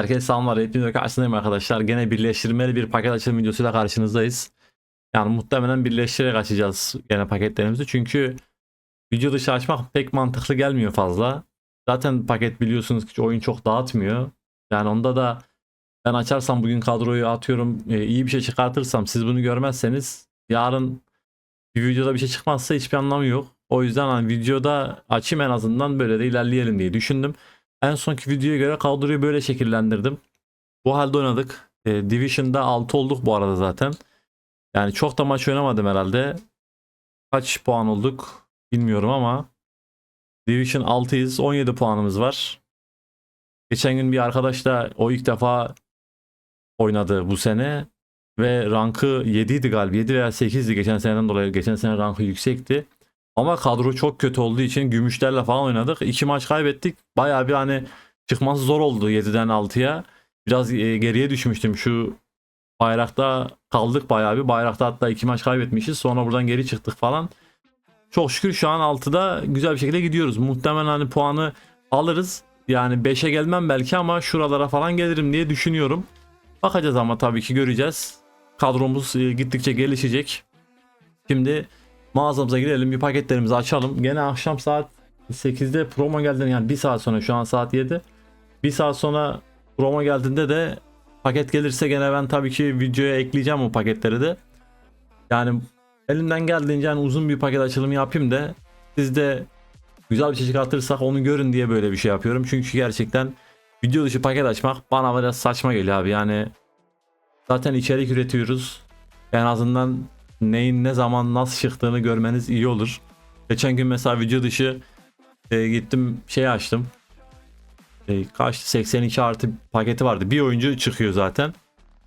Herkese selamlar. Hepinize karşınızdayım arkadaşlar. Gene birleştirmeli bir paket açılım videosuyla karşınızdayız. Yani muhtemelen birleştirerek açacağız gene paketlerimizi. Çünkü video dışı açmak pek mantıklı gelmiyor fazla. Zaten paket biliyorsunuz ki oyun çok dağıtmıyor. Yani onda da ben açarsam bugün kadroyu atıyorum e, iyi bir şey çıkartırsam siz bunu görmezseniz yarın bir videoda bir şey çıkmazsa hiçbir anlamı yok. O yüzden hani videoda açayım en azından böyle de ilerleyelim diye düşündüm. En sonki videoya göre kadroyu böyle şekillendirdim. Bu halde oynadık. E, Division'da 6 olduk bu arada zaten. Yani çok da maç oynamadım herhalde. Kaç puan olduk bilmiyorum ama Division 6'yız. 17 puanımız var. Geçen gün bir arkadaş da o ilk defa oynadı bu sene ve rankı 7 idi galiba. 7 veya 8'di geçen seneden dolayı. Geçen sene rankı yüksekti. Ama kadro çok kötü olduğu için gümüşlerle falan oynadık. İki maç kaybettik. Bayağı bir hani çıkması zor oldu 7'den 6'ya. Biraz e, geriye düşmüştüm şu bayrakta kaldık bayağı bir. Bayrakta hatta iki maç kaybetmişiz. Sonra buradan geri çıktık falan. Çok şükür şu an 6'da güzel bir şekilde gidiyoruz. Muhtemelen hani puanı alırız. Yani 5'e gelmem belki ama şuralara falan gelirim diye düşünüyorum. Bakacağız ama tabii ki göreceğiz. Kadromuz e, gittikçe gelişecek. Şimdi mağazamıza girelim bir paketlerimizi açalım. Gene akşam saat 8'de promo geldi yani bir saat sonra şu an saat 7. Bir saat sonra promo geldiğinde de paket gelirse gene ben tabii ki videoya ekleyeceğim o paketleri de. Yani elimden geldiğince yani uzun bir paket açılımı yapayım da siz de güzel bir şey çıkartırsak onu görün diye böyle bir şey yapıyorum. Çünkü gerçekten video dışı paket açmak bana biraz saçma geliyor abi. Yani zaten içerik üretiyoruz. En azından neyin ne zaman nasıl çıktığını görmeniz iyi olur. Geçen gün mesela video dışı e, gittim şey açtım. E, kaç 82 artı paketi vardı. Bir oyuncu çıkıyor zaten.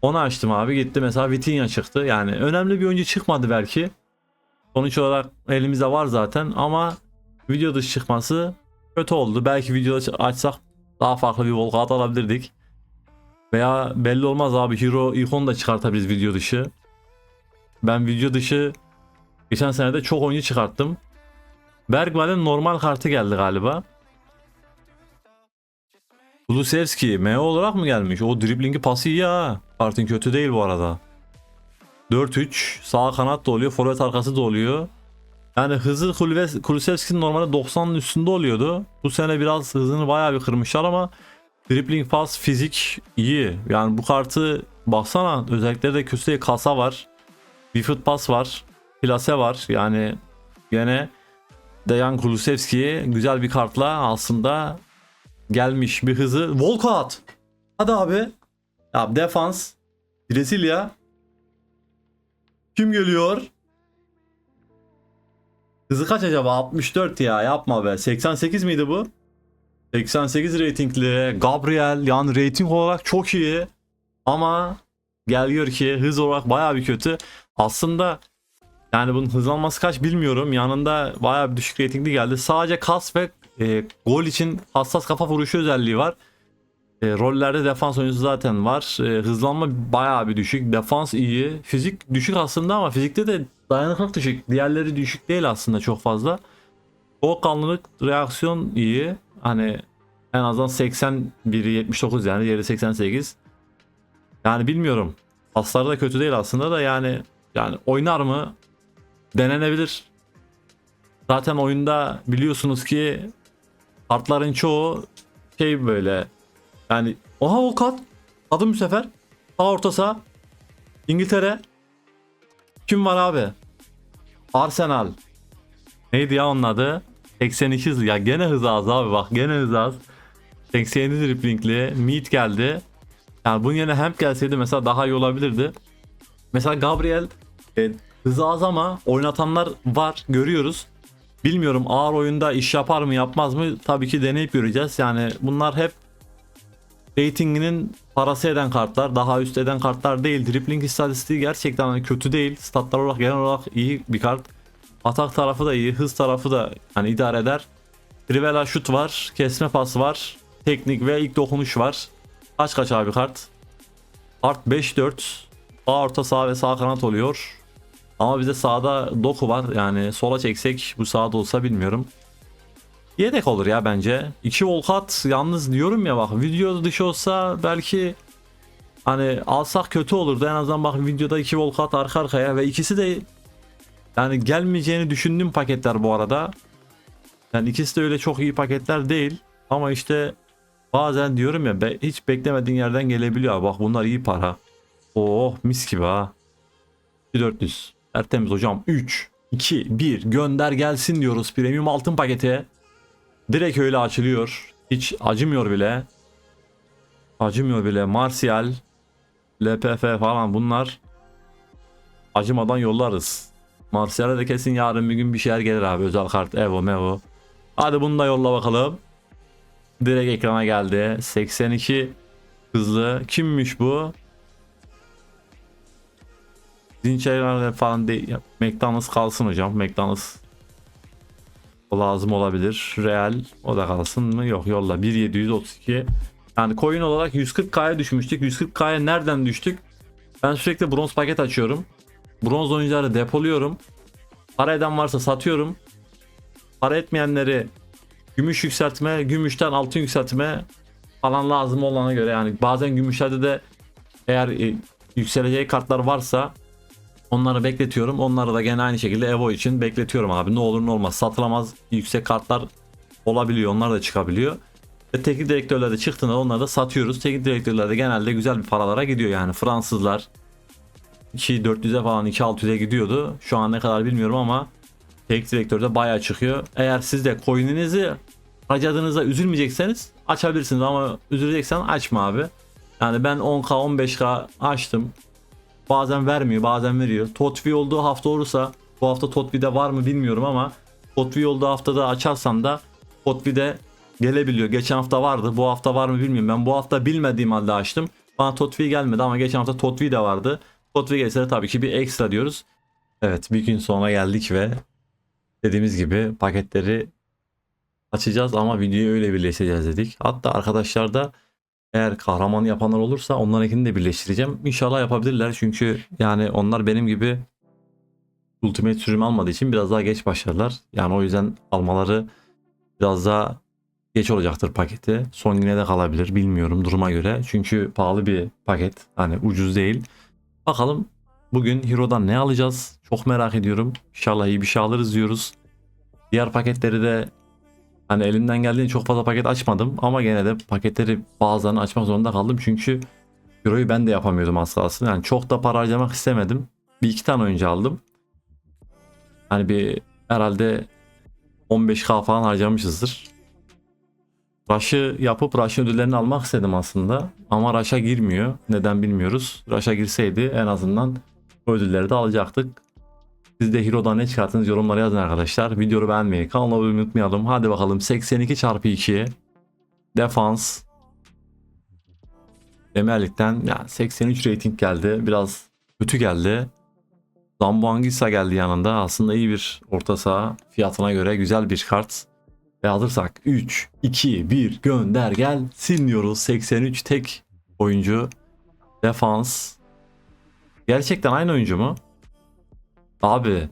Onu açtım abi gitti mesela Vitinha çıktı. Yani önemli bir oyuncu çıkmadı belki. Sonuç olarak elimizde var zaten ama video dışı çıkması kötü oldu. Belki videoda açsak daha farklı bir Volkat alabilirdik. Veya belli olmaz abi Hero ikon da çıkartabiliriz video dışı. Ben video dışı geçen sene de çok oyuncu çıkarttım. Bergman'ın normal kartı geldi galiba. Kulusevski MO olarak mı gelmiş? O driblingi pası iyi ha. Kartın kötü değil bu arada. 4-3 sağ kanat da oluyor. Forvet arkası da oluyor. Yani hızı Kulusevski'nin normalde 90'ın üstünde oluyordu. Bu sene biraz hızını bayağı bir kırmışlar ama dribbling pas fizik iyi. Yani bu kartı baksana özellikle de değil. Kasa var. Bir foot pass var. Plase var. Yani gene Dejan Kulusevski güzel bir kartla aslında gelmiş bir hızı. Volkat. Hadi abi. Ya defans. Brezilya. Kim geliyor? Hızı kaç acaba? 64 ya yapma be. 88 miydi bu? 88 reytingli. Gabriel yani reyting olarak çok iyi. Ama gel gör ki hız olarak baya bir kötü. Aslında yani bunun hızlanması kaç bilmiyorum. Yanında baya bir düşük reytingli geldi. Sadece kas ve e, gol için hassas kafa vuruşu özelliği var. E, rollerde defans oyuncusu zaten var. E, hızlanma bayağı bir düşük. Defans iyi. Fizik düşük aslında ama fizikte de dayanıklılık düşük. Diğerleri düşük değil aslında çok fazla. Soğukkanlılık reaksiyon iyi. Hani en azından 81 79 yani diğeri 88. Yani bilmiyorum. Pasları da kötü değil aslında da yani yani oynar mı? Denenebilir. Zaten oyunda biliyorsunuz ki kartların çoğu şey böyle. Yani oha o kat adım bu sefer. Sağ orta saha İngiltere. Kim var abi? Arsenal. Neydi ya onun adı? 82 hız. Ya gene hız az abi bak gene hız az. 87 driplingli. Mead geldi. Yani bunun yerine Hemp gelseydi mesela daha iyi olabilirdi. Mesela Gabriel e, hızı az ama oynatanlar var görüyoruz Bilmiyorum ağır oyunda iş yapar mı yapmaz mı tabii ki deneyip göreceğiz. Yani bunlar hep ratinginin parası eden kartlar. Daha üst eden kartlar değil. Dribbling istatistiği gerçekten hani kötü değil. Statlar olarak genel olarak iyi bir kart. Atak tarafı da iyi. Hız tarafı da hani idare eder. Trivela şut var. Kesme pas var. Teknik ve ilk dokunuş var. Kaç kaç abi kart? Kart 5-4. Sağ orta sağ ve sağ kanat oluyor. Ama bize sağda doku var. Yani sola çeksek bu sağda olsa bilmiyorum. yedek olur ya bence. İki Volkat yalnız diyorum ya bak video dışı olsa belki hani alsak kötü olurdu. En azından bak videoda iki Volkat arka arkaya ve ikisi de yani gelmeyeceğini düşündüğüm paketler bu arada. Yani ikisi de öyle çok iyi paketler değil. Ama işte bazen diyorum ya be, hiç beklemediğin yerden gelebiliyor. Bak bunlar iyi para. Oh mis gibi ha. 400. Tertemiz hocam. 3, 2, 1 gönder gelsin diyoruz premium altın pakete. Direkt öyle açılıyor. Hiç acımıyor bile. Acımıyor bile. Martial, LPF falan bunlar acımadan yollarız. Martial'e de kesin yarın bir gün bir şeyler gelir abi. Özel kart, Evo, Mevo. Hadi bunu da yolla bakalım. Direkt ekrana geldi. 82 hızlı. Kimmiş bu? Zinçerler falan değil. McDonald's kalsın hocam. McDonald's o lazım olabilir. Real o da kalsın mı? Yok yolla. 1732. Yani coin olarak 140k'ya düşmüştük. 140k'ya nereden düştük? Ben sürekli bronz paket açıyorum. Bronz oyuncuları depoluyorum. Para eden varsa satıyorum. Para etmeyenleri gümüş yükseltme, gümüşten altın yükseltme falan lazım olana göre yani bazen gümüşlerde de eğer e, yükseleceği kartlar varsa onları bekletiyorum. Onları da gene aynı şekilde Evo için bekletiyorum abi. Ne olur ne olmaz. Satılamaz yüksek kartlar olabiliyor. Onlar da çıkabiliyor. Ve teknik direktörlerde çıktığında onları da satıyoruz. Teknik direktörlerde genelde güzel bir paralara gidiyor yani. Fransızlar 2-400'e falan 2-600'e gidiyordu. Şu an ne kadar bilmiyorum ama teknik direktörde bayağı çıkıyor. Eğer siz de coin'inizi harcadığınızda üzülmeyecekseniz açabilirsiniz ama üzüleceksen açma abi. Yani ben 10k 15k açtım. Bazen vermiyor bazen veriyor. Totvi olduğu hafta olursa bu hafta Totvi'de var mı bilmiyorum ama Totvi olduğu haftada açarsan da Totvi'de gelebiliyor. Geçen hafta vardı bu hafta var mı bilmiyorum. Ben bu hafta bilmediğim halde açtım. Bana Totvi gelmedi ama geçen hafta Totvi de vardı. Totvi gelse de tabii ki bir ekstra diyoruz. Evet bir gün sonra geldik ve dediğimiz gibi paketleri açacağız ama videoyu öyle birleştireceğiz dedik. Hatta arkadaşlar da eğer kahraman yapanlar olursa onlarınkini de birleştireceğim. İnşallah yapabilirler çünkü yani onlar benim gibi Ultimate sürüm almadığı için biraz daha geç başlarlar. Yani o yüzden almaları biraz daha geç olacaktır paketi. Son güne de kalabilir bilmiyorum duruma göre. Çünkü pahalı bir paket. Hani ucuz değil. Bakalım bugün Hero'dan ne alacağız? Çok merak ediyorum. İnşallah iyi bir şey alırız diyoruz. Diğer paketleri de hani elimden geldiğince çok fazla paket açmadım ama gene de paketleri bazılarını açmak zorunda kaldım çünkü Hero'yu ben de yapamıyordum aslında. Yani çok da para harcamak istemedim. Bir iki tane oyuncu aldım. Hani bir herhalde 15k falan harcamışızdır. Rush'ı yapıp Rush ödüllerini almak istedim aslında. Ama Rush'a girmiyor. Neden bilmiyoruz. Rush'a girseydi en azından ödülleri de alacaktık. Siz de Hero'dan ne çıkarttınız yorumlara yazın arkadaşlar. Videoyu beğenmeyi, kanala abone unutmayalım. Hadi bakalım 82 çarpı 2 defans Premier Lig'den yani 83 rating geldi. Biraz kötü geldi. Zamboangisa geldi yanında. Aslında iyi bir orta saha fiyatına göre güzel bir kart. Ve alırsak 3, 2, 1 gönder gel sil diyoruz. 83 tek oyuncu. Defans. Gerçekten aynı oyuncu mu? Abi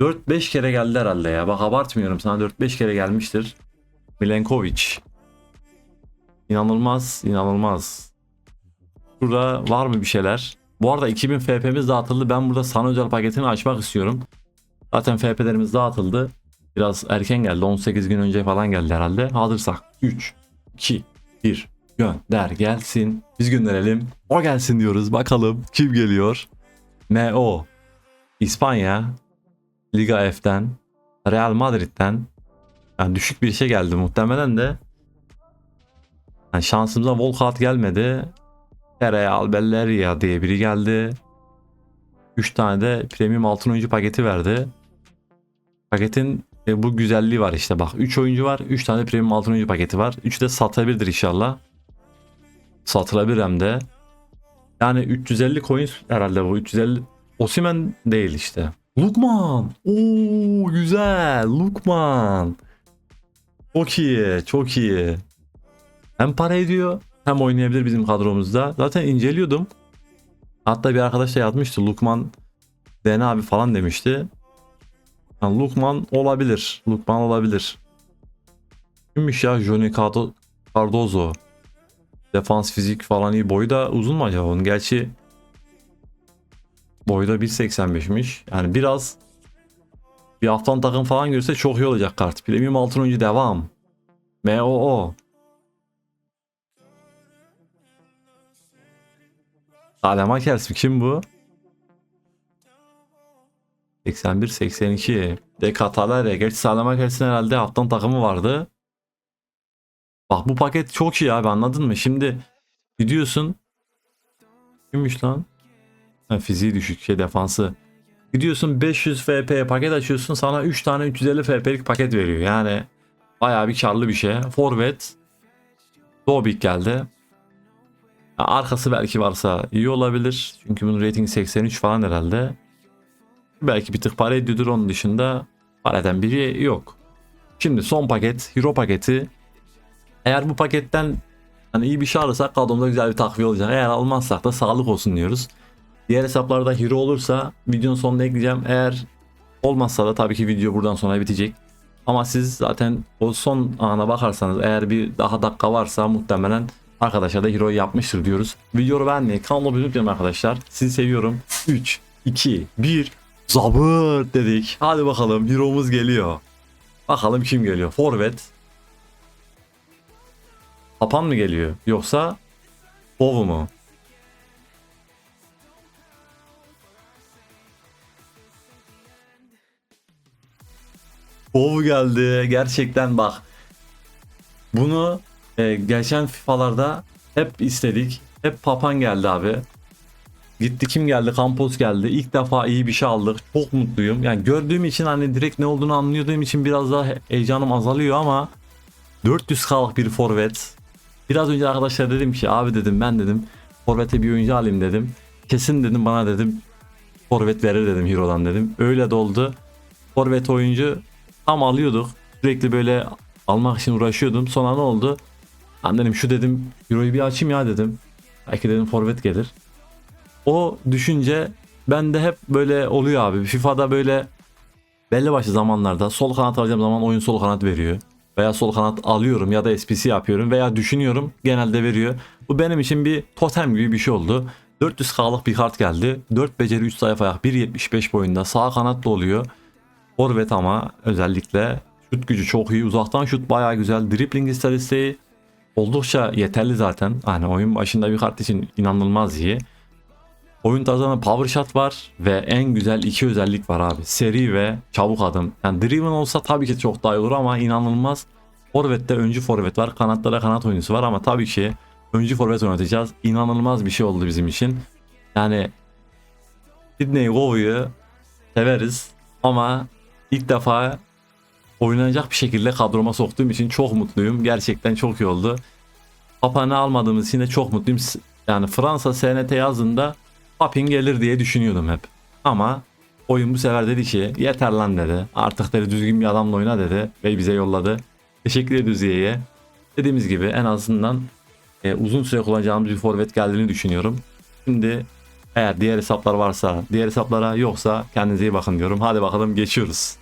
4-5 kere geldi herhalde ya. Bak abartmıyorum sana 4-5 kere gelmiştir. Milenkovic. İnanılmaz, inanılmaz. Burada var mı bir şeyler? Bu arada 2000 FP'miz dağıtıldı. Ben burada sana özel paketini açmak istiyorum. Zaten FP'lerimiz dağıtıldı. Biraz erken geldi. 18 gün önce falan geldi herhalde. Hazırsak 3, 2, 1 gönder gelsin. Biz gönderelim. O gelsin diyoruz. Bakalım kim geliyor? MO. İspanya. Liga F'den. Real Madrid'den. Yani düşük bir şey geldi muhtemelen de. Yani şansımıza Volkat gelmedi. Real Belleria diye biri geldi. 3 tane de premium altın oyuncu paketi verdi. Paketin e, bu güzelliği var işte bak. 3 oyuncu var. 3 tane premium altın oyuncu paketi var. 3 de satabilirdir inşallah. Satılabilir hem de. Yani 350 coin herhalde bu. 350 Osimen değil işte. Lukman. Oo güzel. Lukman. Çok iyi. Çok iyi. Hem para ediyor hem oynayabilir bizim kadromuzda. Zaten inceliyordum. Hatta bir arkadaş da yazmıştı. Lukman Den abi falan demişti. Yani Lukman olabilir. Lukman olabilir. Kimmiş ya Johnny Cardo- Cardozo? Defans fizik falan iyi. Boyu da uzun mu acaba onun? Gerçi boyu da 1.85'miş. Yani biraz bir haftan takım falan görse çok iyi olacak kart. Premium altın devam. MOO. Salem Akers mi? Kim bu? 81 82. De Katalere. Gerçi Salem Akers'in herhalde haftan takımı vardı. Bak bu paket çok iyi abi anladın mı? Şimdi gidiyorsun. Kimmiş lan? Fiziği düşük şey defansı. Gidiyorsun 500 FP paket açıyorsun sana 3 tane 350 FP'lik paket veriyor. Yani bayağı bir karlı bir şey. Forvet. Dobik geldi. Arkası belki varsa iyi olabilir. Çünkü bunun rating 83 falan herhalde. Belki bir tık para ediyordur onun dışında. Para eden biri yok. Şimdi son paket Hero paketi. Eğer bu paketten hani iyi bir şey alırsak kadromda güzel bir takviye olacak. Eğer almazsak da sağlık olsun diyoruz. Diğer hesaplarda hero olursa videonun sonuna ekleyeceğim. Eğer olmazsa da tabii ki video buradan sonra bitecek. Ama siz zaten o son ana bakarsanız eğer bir daha dakika varsa muhtemelen arkadaşlar da hero yapmıştır diyoruz. Videoyu beğenmeyi, kanalı abone olmayı arkadaşlar. Sizi seviyorum. 3, 2, 1 Zabır dedik. Hadi bakalım hero'muz geliyor. Bakalım kim geliyor. Forvet. Papan mı geliyor? Yoksa Bovu mu? Bovu geldi. Gerçekten bak. Bunu e, geçen FIFA'larda hep istedik. Hep Papan geldi abi. Gitti kim geldi? Campos geldi. İlk defa iyi bir şey aldık. Çok mutluyum. Yani gördüğüm için hani direkt ne olduğunu anladığım için biraz daha he- heyecanım azalıyor ama 400 kalık bir forvet. Biraz önce arkadaşlar dedim ki abi dedim ben dedim forvete bir oyuncu alayım dedim. Kesin dedim bana dedim forvet verir dedim Hero'dan dedim. Öyle de oldu. Forvet oyuncu tam alıyorduk. Sürekli böyle almak için uğraşıyordum. Sonra ne oldu? Ben dedim şu dedim Euro'yu bir açayım ya dedim. Belki dedim forvet gelir. O düşünce bende hep böyle oluyor abi. FIFA'da böyle belli başlı zamanlarda sol kanat alacağım zaman oyun sol kanat veriyor. Veya sol kanat alıyorum ya da SPC yapıyorum veya düşünüyorum genelde veriyor. Bu benim için bir totem gibi bir şey oldu. 400k'lık bir kart geldi. 4 beceri 3 zayıf ayak 1.75 boyunda sağ kanatlı oluyor. Forvet ama özellikle şut gücü çok iyi. Uzaktan şut bayağı güzel. Dribbling istatistiği oldukça yeterli zaten. Hani oyun başında bir kart için inanılmaz iyi. Oyun tarzında power shot var ve en güzel iki özellik var abi. Seri ve çabuk adım. Yani driven olsa tabii ki çok daha iyi olur ama inanılmaz. Forvet'te öncü forvet var. Kanatlara kanat oyuncusu var ama tabii ki öncü forvet oynatacağız. İnanılmaz bir şey oldu bizim için. Yani Sydney Gov'u severiz ama ilk defa oynanacak bir şekilde kadroma soktuğum için çok mutluyum. Gerçekten çok iyi oldu. Papa'nı almadığımız için de çok mutluyum. Yani Fransa SNT yazında Papin gelir diye düşünüyordum hep. Ama oyun bu sefer dedi ki yeter lan dedi. Artık dedi düzgün bir adamla oyna dedi ve bize yolladı. Teşekkür ediyoruz EA'ye. Dediğimiz gibi en azından e, uzun süre kullanacağımız bir forvet geldiğini düşünüyorum. Şimdi eğer diğer hesaplar varsa diğer hesaplara yoksa kendinize iyi bakın diyorum. Hadi bakalım geçiyoruz.